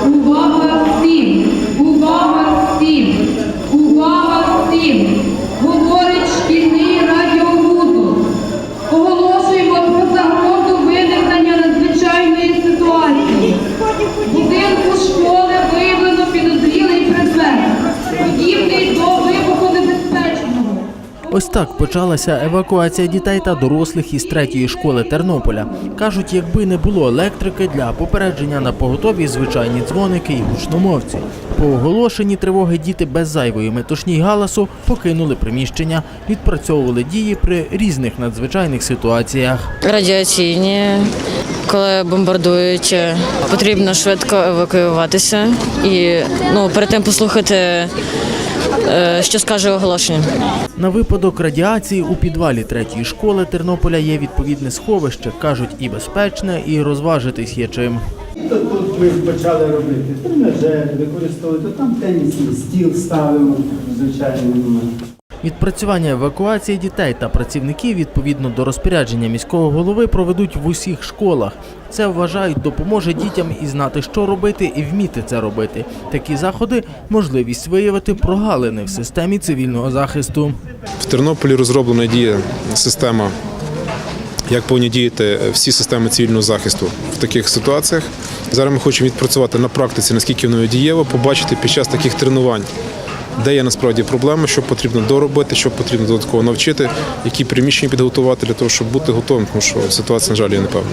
Увага Ось так почалася евакуація дітей та дорослих із третьої школи Тернополя. Кажуть, якби не було електрики для попередження на поготові звичайні дзвоники і гучномовці. По оголошенні тривоги діти без зайвої метушні й галасу покинули приміщення, відпрацьовували дії при різних надзвичайних ситуаціях. радіаційні. Коли бомбардують, е, потрібно швидко евакуюватися і ну, перед тим послухати, що скаже оголошення. На випадок радіації у підвалі третьої школи Тернополя є відповідне сховище, кажуть, і безпечне, і розважитись є чим. Тут ми почали робити тренажер, використовувати, то там тенісний стіл ставимо, звичайно. Відпрацювання евакуації дітей та працівників відповідно до розпорядження міського голови проведуть в усіх школах. Це вважають допоможе дітям і знати, що робити, і вміти це робити. Такі заходи можливість виявити прогалини в системі цивільного захисту. В Тернополі розроблена діє система, як повинні діяти всі системи цивільного захисту в таких ситуаціях. Зараз ми хочемо відпрацювати на практиці, наскільки воно дієво, побачити під час таких тренувань, де є насправді проблеми, що потрібно доробити, що потрібно додатково навчити, які приміщення підготувати для того, щоб бути готовим, тому що ситуація, на жаль, є непевна.